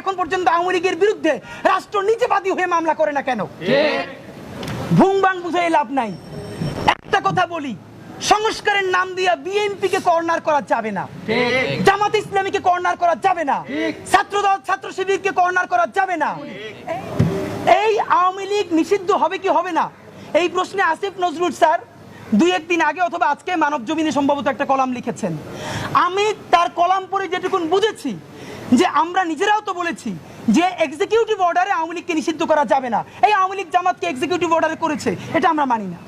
এখন পর্যন্ত আওয়ামী লীগের বিরুদ্ধে রাষ্ট্র নিচেবাদী হয়ে মামলা করে না কেন? ভুং বাং বুঝে লাভ নাই। একটা কথা বলি সংস্কারের নাম দিয়া বিএনপি কে কর্নার করা যাবে না। জামাত ইসলামীকে কর্নার করা যাবে না। ছাত্রদল ছাত্র শিবিরকে কর্নার করা যাবে না। এই আওয়ামী লীগ নিষিদ্ধ হবে কি হবে না? এই প্রশ্নে আসিফ নজরুল স্যার দুই একদিন আগে অথবা আজকে মানব জমিনে সম্ভবত একটা কলাম লিখেছেন। আমি তার কলাম পড়ে যেটুকুন বুঝেছি যে আমরা নিজেরাও তো বলেছি যে এক্সিকিউটিভ অর্ডারে আওয়ামী লীগকে নিষিদ্ধ করা যাবে না। এই আওয়ামী লীগ জামাতকে এক্সিকিউটিভ অর্ডারে করেছে, এটা আমরা মানি না।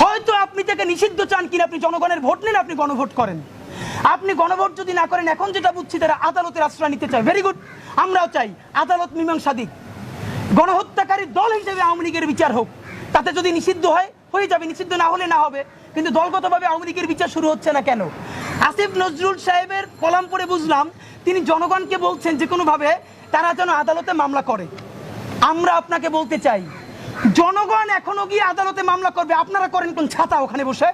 হয়তো আপনি তাকে নিষিদ্ধ চান কিনা, আপনি জনগণের ভোট নেন, আপনি গণভোট করেন। আপনি গণভোট যদি না করেন, এখন যেটা বুঝছি তারা আদালতের আশ্রয় নিতে চায়। ভেরি গুড আমরাও চাই আদালত মীমাংসা দিক। গণহত্যাকারী দল হিসেবে আওয়ামী লীগের বিচার হোক। তাতে যদি নিষিদ্ধ হয়, হয়ে যাবে। নিষিদ্ধ না হলে না হবে। কিন্তু দলগতভাবে আওয়ামী লীগের বিচার শুরু হচ্ছে না কেন? আসিফ নজরুল সাহেবের কলাম পড়ে বুঝলাম তিনি জনগণকে বলছেন যে কোনোভাবে তারা যেন আদালতে মামলা করে। আমরা আপনাকে বলতে চাই জনগণ এখনও গিয়ে আদালতে মামলা করবে আপনারা করেন কোন ছাতা ওখানে বসে?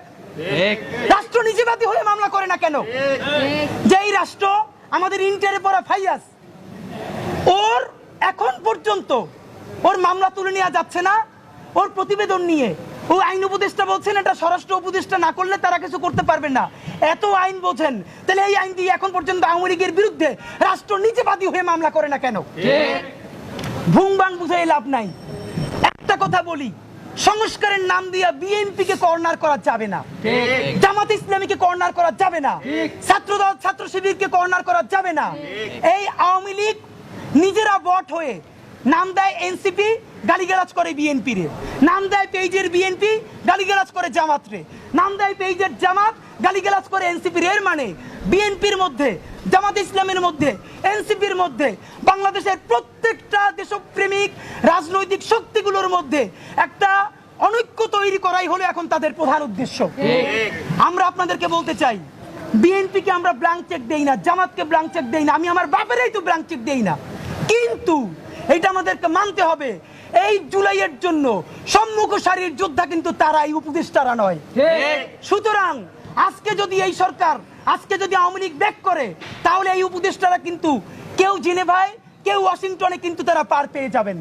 রাষ্ট্র নিজেবাদী হয়ে মামলা করে না কেন? যে এই রাষ্ট্র আমাদের ইন্টারে পড়া ফাইয়াস ওর এখন পর্যন্ত ওর মামলা তুলে নেওয়া যাচ্ছে না ওর প্রতিবেদন নিয়ে। ও আইন উপদেষ্টা বলছেন এটা স্বরাষ্ট্র উপদেষ্টা না করলে তারা কিছু করতে পারবে না। এত আইন বোঝেন, তাহলে এই আইন দিয়ে এখন পর্যন্ত আওয়ামী লীগের বিরুদ্ধে রাষ্ট্র নিজেবাদী হয়ে মামলা করে না কেন? ভুং বাং বুঝে লাভ নাই। একটা কথা বলি, সংস্কারের নাম দিয়া বিএনপি কে কর্নার করা যাবে না। জামাত ইসলামীকে কর্নার করা যাবে না। ছাত্রদল, ছাত্র শিবিরকে কর্নার করা যাবে না। এই আওয়ামী লীগ নিজেরা বট হয়ে নাম দেয় এনসিপি গালিগালাজ করে বিএনপি রে। নাম দেয় পেজের বিএনপি গালিগালাজ করে জামাত রে। নাম দেয় পেজের জামাত গালিগালাজ করে এনসিপি এর মানে? বিএনপির মধ্যে জামাত ইসলামের মধ্যে এনসিপির মধ্যে বাংলাদেশের প্রত্যেকটা দেশপ্রেমিক রাজনৈতিক শক্তিগুলোর মধ্যে একটা অনৈক্য তৈরি করাই হলো এখন তাদের প্রধান উদ্দেশ্য। আমরা আপনাদেরকে বলতে চাই বিএনপিকে আমরা ব্ল্যাঙ্ক চেক দেই না জামাতকে ব্ল্যাঙ্ক চেক দেই না আমি আমার বাপেরই তো ব্ল্যাঙ্ক চেক দেই না। কিন্তু এটা আমাদেরকে মানতে হবে এই জুলাইয়ের জন্য সম্মুখ সারির যোদ্ধা কিন্তু তারাই উপদেষ্টারা নয়। সুতরাং আজকে যদি এই সরকার আজকে যদি আওয়ামী লীগ ব্যাক করে তাহলে এই উপদেষ্টারা কিন্তু কেউ জেনেভায় কেউ ওয়াশিংটনে কিন্তু তারা পার পেয়ে যাবেন।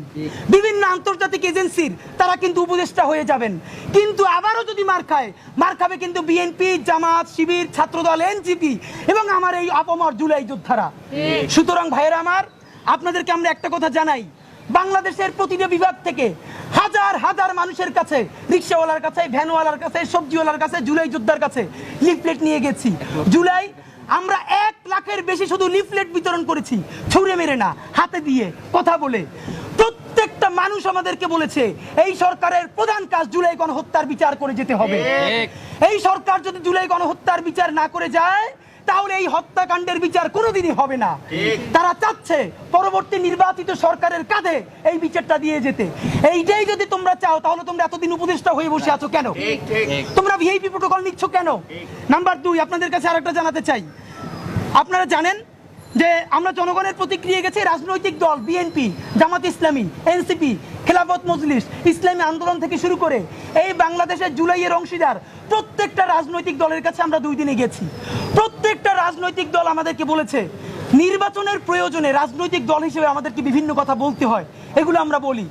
বিভিন্ন আন্তর্জাতিক এজেন্সির তারা কিন্তু উপদেষ্টা হয়ে যাবেন। কিন্তু আবারও যদি মার খায় মার খাবে কিন্তু বিএনপি জামাত শিবির ছাত্রদল এনজিপি এবং আমার এই অপমর জুলাই যোদ্ধারা। সুতরাং ভাইয়েরা আমার আপনাদেরকে আমরা একটা কথা জানাই। বাংলাদেশের প্রতিটা বিভাগ থেকে হাজার হাজার মানুষের কাছে রিক্সাওয়ালার কাছে ভ্যানওয়ালার কাছে সবজিওয়ালার কাছে জুলাই যোদ্ধার কাছে লিফলেট নিয়ে গেছি। জুলাই আমরা এক লাখের বেশি শুধু লিফলেট বিতরণ করেছি। ছুঁড়ে মেরে না হাতে দিয়ে কথা বলে। প্রত্যেকটা মানুষ আমাদেরকে বলেছে এই সরকারের প্রধান কাজ জুলাই গণহত্যার বিচার করে যেতে হবে। এই সরকার যদি জুলাই গণহত্যার বিচার না করে যায় তাহলে এই হত্যাকাণ্ডের বিচার কোনোদিনই হবে না। তারা চাচ্ছে পরবর্তী নির্বাচিত সরকারের কাঁধে এই বিচারটা দিয়ে যেতে। এইটাই যদি তোমরা চাও তাহলে তোমরা এতদিন উপদেষ্টা হয়ে বসে আছো কেন? তোমরা ভিআইপি প্রোটোকল নিচ্ছ কেন? নাম্বার দুই আপনাদের কাছে আরেকটা জানাতে চাই। আপনারা জানেন যে আমরা জনগণের প্রতিক্রিয়া গেছে রাজনৈতিক দল বিএনপি জামাত ইসলামী এনসিপি খেলাফত মজলিস ইসলামী আন্দোলন থেকে শুরু করে এই বাংলাদেশের জুলাইয়ের অংশীদার প্রত্যেকটা রাজনৈতিক দলের কাছে আমরা দুই দিনে গেছি। প্রত্যেকটা রাজনৈতিক দল আমাদেরকে বলেছে নির্বাচনের প্রয়োজনে রাজনৈতিক দল হিসেবে আমাদেরকে বিভিন্ন কথা বলতে হয় এগুলো আমরা বলি।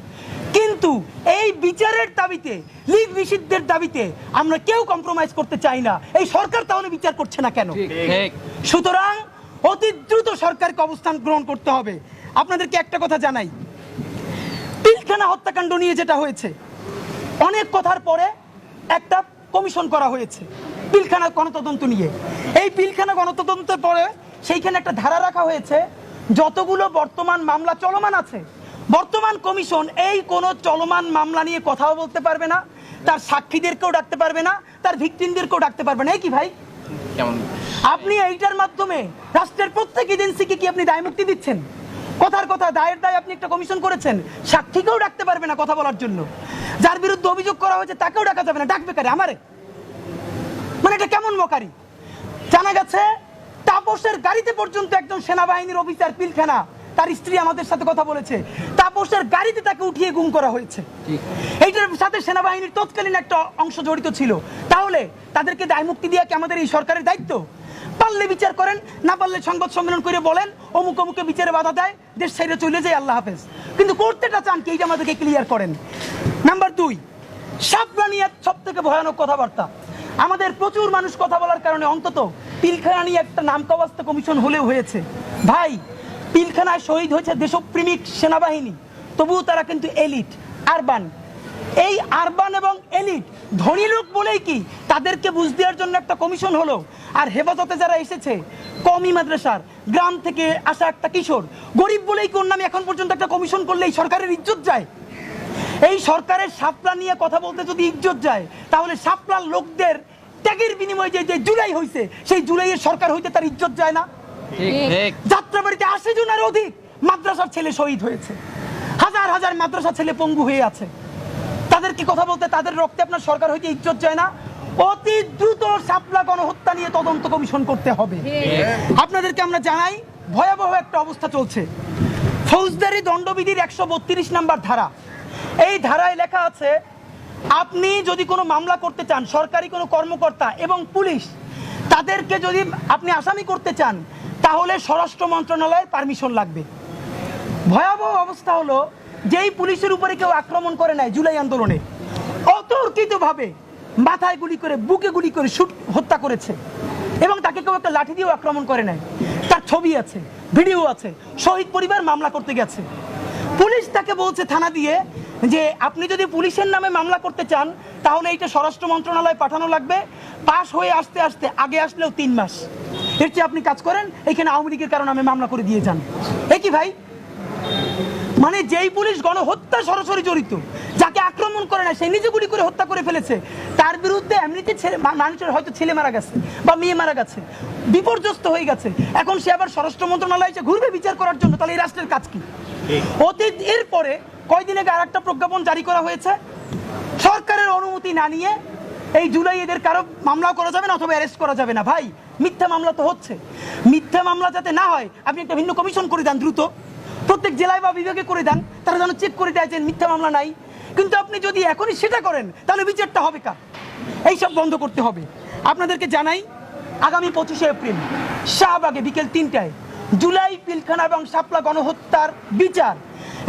কিন্তু এই বিচারের দাবিতে লিগ নিষিদ্ধের দাবিতে আমরা কেউ কম্প্রোমাইজ করতে চাই না। এই সরকার তাহলে বিচার করছে না কেন? সুতরাং অতি দ্রুত সরকারকে অবস্থান গ্রহণ করতে হবে। আপনাদেরকে একটা কথা জানাই। পিলখানা হত্যাকাণ্ড নিয়ে যেটা হয়েছে অনেক কথার পরে একটা কমিশন করা হয়েছে। পিলখানা গণতদন্ত নিয়ে। এই পিলখানা গণতদন্তের পরে সেইখানে একটা ধারা রাখা হয়েছে যতগুলো বর্তমান মামলা চলমান আছে বর্তমান কমিশন এই কোনো চলমান মামলা নিয়ে কথাও বলতে পারবে না তার সাক্ষীদেরকেও ডাকতে পারবে না তার ভিকটিমদেরকেও ডাকতে পারবে না। এই কি ভাই? কেমন? আপনি এইটার মাধ্যমে রাষ্ট্রের প্রত্যেক এজেন্সিকে কি আপনি দায় মুক্তি দিচ্ছেন? কথার কথা দায়ের দায় আপনি একটা কমিশন করেছেন সাক্ষীকেও ডাকতে পারবে না কথা বলার জন্য। যার বিরুদ্ধে অভিযোগ করা হয়েছে তাকেও ডাকা যাবে না। ডাকবে কারে? আমারে? মানে এটা কেমন মকারি? জানা গেছে তাপসের গাড়িতে পর্যন্ত একজন সেনাবাহিনীর অফিসার পিলখানা তার স্ত্রী আমাদের সাথে কথা বলেছে। তাপসের গাড়িতে তাকে উঠিয়ে গুম করা হয়েছে। এইটার সাথে সেনাবাহিনীর তৎকালীন একটা অংশ জড়িত ছিল। তাহলে তাদেরকে দায় মুক্তি দেওয়া কি আমাদের এই সরকারের দায়িত্ব? পারলে বিচার করেন না পারলে সংবাদ সম্মেলন করে বলেন অমুক অমুকে বিচারে বাধা দেয় দেশ ছেড়ে চলে যায় আল্লাহ হাফেজ। কিন্তু করতেটা চান কি? এইটা আমাদেরকে ক্লিয়ার করেন। নাম্বার দুই সাপলা নিয়ে সব থেকে ভয়ানক কথাবার্তা। আমাদের প্রচুর মানুষ কথা বলার কারণে অন্তত পিলখানা নিয়ে একটা নামকাবাস্ত কমিশন হলেও হয়েছে। ভাই, পিলখানায় শহীদ হয়েছে দেশপ্রেমিক সেনাবাহিনী, তবুও তারা কিন্তু এলিট, আরবান। এই আরবান এবং এলিট ধনী লোক বলেই কি তাদেরকে বুঝ দেওয়ার জন্য একটা কমিশন হলো। আর হেফাজতে যারা এসেছে, কমি মাদ্রাসার, গ্রাম থেকে আসা একটা কিশোর, গরিব বলেই কোন নামে এখন পর্যন্ত একটা কমিশন করলে এই সরকারের ইজ্জত যায়? এই সরকারের সাপলা নিয়ে কথা বলতে যদি ইজ্জত যায় তাহলে সাপলার লোকদের ত্যাগের বিনিময়ে যে যে জুলাই হয়েছে সেই জুলাইয়ের সরকার হইতে তার ইজ্জত যায় না? যাত্রাবাড়িতে আশি জনের অধিক মাদ্রাসার ছেলে শহীদ হয়েছে। হাজার হাজার মাদ্রাসা ছেলে পঙ্গু হয়ে আছে। তাদেরকে কথা বলতে তাদের রক্তে আপনার সরকার হইতে ইজ্জত যায় না। অতি দ্রুত সাপলা গণহত্যা নিয়ে তদন্ত কমিশন করতে হবে। আপনাদেরকে আমরা জানাই ভয়াবহ একটা অবস্থা চলছে। ফৌজদারি দণ্ডবিধির একশো বত্রিশ নাম্বার ধারা। এই ধারায় লেখা আছে, আপনি যদি কোনো মামলা করতে চান, সরকারি কোনো কর্মকর্তা এবং পুলিশ, তাদেরকে যদি আপনি আসামি করতে চান, তাহলে স্বরাষ্ট্র মন্ত্রণালয়ের পারমিশন লাগবে। ভয়াবহ অবস্থা হলো, যেই পুলিশের উপরে কেউ আক্রমণ করে নাই জুলাই আন্দোলনে, অতর্কিতভাবে মাথায় গুলি করে, বুকে গুলি করে শুট, হত্যা করেছে এবং তাকে কেউ একটা লাঠি দিয়েও আক্রমণ করে নাই তার ছবি আছে, ভিডিও আছে, শহীদ পরিবার মামলা করতে গেছে। পুলিশ তাকে বলছে থানা দিয়ে যে আপনি যদি পুলিশের নামে মামলা করতে চান, তাহলে এইটা স্বরাষ্ট্র মন্ত্রণালয়ে পাঠানো লাগবে। পাশ হয়ে আসতে আসতে, আগে আসলেও তিন মাস। এর চেয়ে আপনি কাজ করেন, এখানে আওয়ামী লীগের কারণে আমি মামলা করে দিয়ে যান। এ কি ভাই? মানে যেই পুলিশ গণহত্যা সরাসরি জড়িত, যাকে আক্রমণ করে না, সে নিজে গুলি করে হত্যা করে ফেলেছে, তার বিরুদ্ধে এমনিতে ছেলে মানুষের হয়তো ছেলে মারা গেছে বা মেয়ে মারা গেছে, বিপর্যস্ত হয়ে গেছে। এখন সে আবার স্বরাষ্ট্র মন্ত্রণালয়ে এসে ঘুরবে বিচার করার জন্য, তাহলে এই রাষ্ট্রের কাজ কি? অতীত, এরপরে কয়দিন আগে আর একটা প্রজ্ঞাপন জারি করা হয়েছে। সরকারের অনুমতি না নিয়ে এই জুলাই এদের কারও মামলাও করা যাবে না অথবা অ্যারেস্ট করা যাবে না। ভাই, মিথ্যা মামলা তো হচ্ছে। মিথ্যা মামলা যাতে না হয়, আপনি একটা ভিন্ন কমিশন করে দেন দ্রুত। প্রত্যেক জেলায় বা বিভাগে করে দেন, তারা যেন চেক করে দেয় যে মিথ্যা মামলা নাই। কিন্তু আপনি যদি এখনই সেটা করেন, তাহলে বিচারটা হবে কার? এইসব বন্ধ করতে হবে। আপনাদেরকে জানাই, আগামী পঁচিশে এপ্রিল, শাহবাগে বিকেল তিনটায় জুলাই পিলখানা এবং শাপলা গণহত্যার বিচার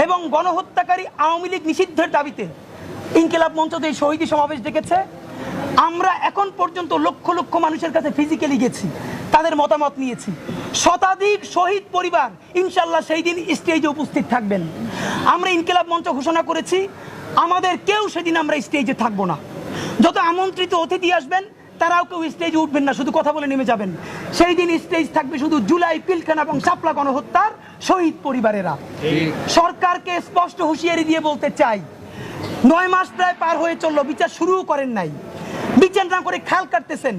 এবং গণহত্যাকারী আওয়ামী লীগ নিষিদ্ধের দাবিতে ইনকিলাব মঞ্চ যে শহীদী সমাবেশ ডেকেছে। আমরা এখন পর্যন্ত লক্ষ লক্ষ মানুষের কাছে ফিজিক্যালি গেছি, তাদের মতামত নিয়েছি। শতাধিক শহীদ পরিবার ইনশাল্লাহ সেই দিন স্টেজে উপস্থিত থাকবেন। আমরা ইনকিলাব মঞ্চ ঘোষণা করেছি, আমাদের কেউ সেদিন আমরা স্টেজে থাকব না। যত আমন্ত্রিত অতিথি আসবেন, তারাও কেউ স্টেজে উঠবেন না, শুধু কথা বলে নেমে যাবেন। সেই দিন স্টেজ থাকবে শুধু জুলাই পিলখানা এবং সাপলা গণহত্যার শহীদ পরিবারেরা। সরকারকে স্পষ্ট হুঁশিয়ারি দিয়ে বলতে চাই নয় মাস প্রায় পার হয়ে চলল বিচার শুরুও করেন নাই। বিচার না করে খাল কাটতেছেন।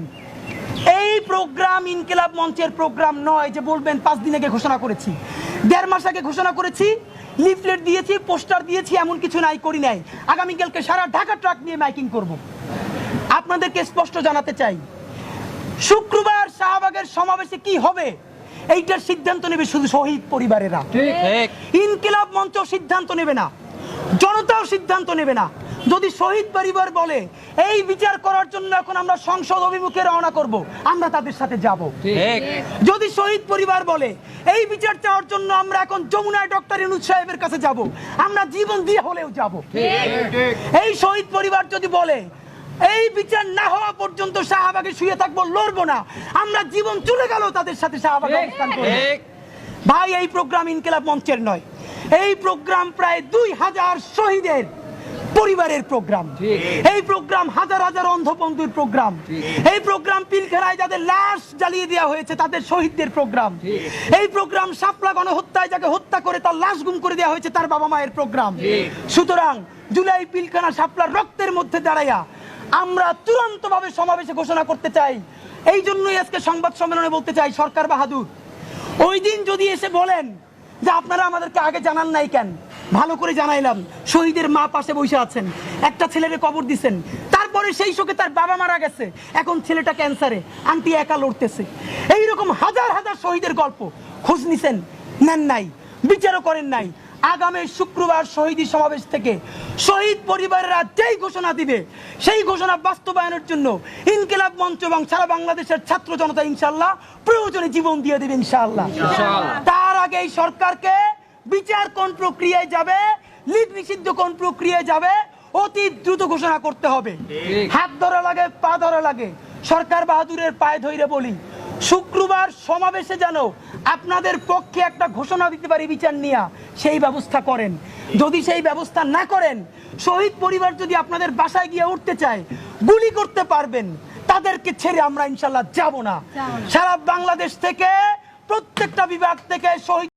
এই প্রোগ্রাম ইনকিলাব মঞ্চের প্রোগ্রাম নয় যে বলবেন পাঁচ দিন আগে ঘোষণা করেছি। দেড় মাস আগে ঘোষণা করেছি লিফলেট দিয়েছি পোস্টার দিয়েছি এমন কিছু নাই করি নাই। আগামীকালকে সারা ঢাকা ট্রাক নিয়ে মাইকিং করব। আপনাদেরকে স্পষ্ট জানাতে চাই শুক্রবার শাহবাগের সমাবেশে কি হবে? এইটার সিদ্ধান্ত নেবে শুধু শহীদ পরিবারেরা। ইনকিলাব মঞ্চ সিদ্ধান্ত নেবে না জনতাও সিদ্ধান্ত নেবে না। যদি শহীদ পরিবার বলে এই বিচার করার জন্য এখন আমরা সংসদ অভিমুখে রওনা করব আমরা তাদের সাথে যাব। ঠিক। যদি শহীদ পরিবার বলে এই বিচার চাওয়ার জন্য আমরা এখন যমুনায় ডক্টর ইনুজ সাহেবের কাছে যাব আমরা জীবন দিয়ে হলেও যাব। এই শহীদ পরিবার যদি বলে এই বিচার না হওয়া পর্যন্ত শাহবাগে শুয়ে থাকব লড়বো না। আমরা জীবন চলে গেল তাদের সাথে শাহবাগে অবস্থান করব। ভাই এই প্রোগ্রাম ইনকিলাব মঞ্চের নয়। এই প্রোগ্রাম প্রায় দুই হাজার শহীদের পরিবারের প্রোগ্রাম। এই প্রোগ্রাম হাজার হাজার অন্ধবন্ধুর প্রোগ্রাম। এই প্রোগ্রাম পিলখানায় যাদের লাশ জ্বালিয়ে দেওয়া হয়েছে তাদের শহীদদের প্রোগ্রাম। এই প্রোগ্রাম সাপলা গণহত্যায় যাকে হত্যা করে তার লাশ গুম করে দেওয়া হয়েছে তার বাবা মায়ের প্রোগ্রাম। সুতরাং জুলাই পিলখানা সাপলার রক্তের মধ্যে দাঁড়াইয়া আমরা তুরন্ত ভাবে সমাবেশে ঘোষণা করতে চাই। এই জন্যই আজকে সংবাদ সম্মেলনে বলতে চাই, সরকার বাহাদুর, ওই দিন যদি এসে বলেন যে আপনারা আমাদেরকে আগে জানান নাই কেন? ভালো করে জানাইলাম। শহীদের মা পাশে বসে আছেন, একটা ছেলেরে কবর দিছেন, তারপরে সেই শোকে তার বাবা মারা গেছে, এখন ছেলেটা ক্যান্সারে, আন্টি একা লড়তেছে। এইরকম হাজার হাজার শহীদের গল্প খোঁজ নিছেন, নেন নাই, বিচারও করেন নাই। আগামী শুক্রবার শহীদ সমাবেশ থেকে শহীদ পরিবারেরা যেই ঘোষণা দিবে সেই ঘোষণা বাস্তবায়নের জন্য ইনকিলাব মঞ্চ এবং সারা বাংলাদেশের ছাত্র জনতা ইনশাল্লাহ প্রয়োজনে জীবন দিয়ে দেবে ইনশাল্লাহ তার আগে এই সরকারকে বিচার কোন প্রক্রিয়ায় যাবে লিড নিষিদ্ধ কোন প্রক্রিয়ায় যাবে অতি দ্রুত ঘোষণা করতে হবে। হাত ধরা লাগে পা ধরা লাগে। সরকার বাহাদুরের পায়ে ধরে বলি শুক্রবার সমাবেশে যেন আপনাদের পক্ষে একটা ঘোষণা দিতে পারি বিচার নিয়ে। সেই ব্যবস্থা করেন। যদি সেই ব্যবস্থা না করেন শহীদ পরিবার যদি আপনাদের বাসায় গিয়ে উঠতে চায় গুলি করতে পারবেন। তাদেরকে ছেড়ে আমরা ইনশাল্লাহ যাব না। সারা বাংলাদেশ থেকে প্রত্যেকটা বিভাগ থেকে শহীদ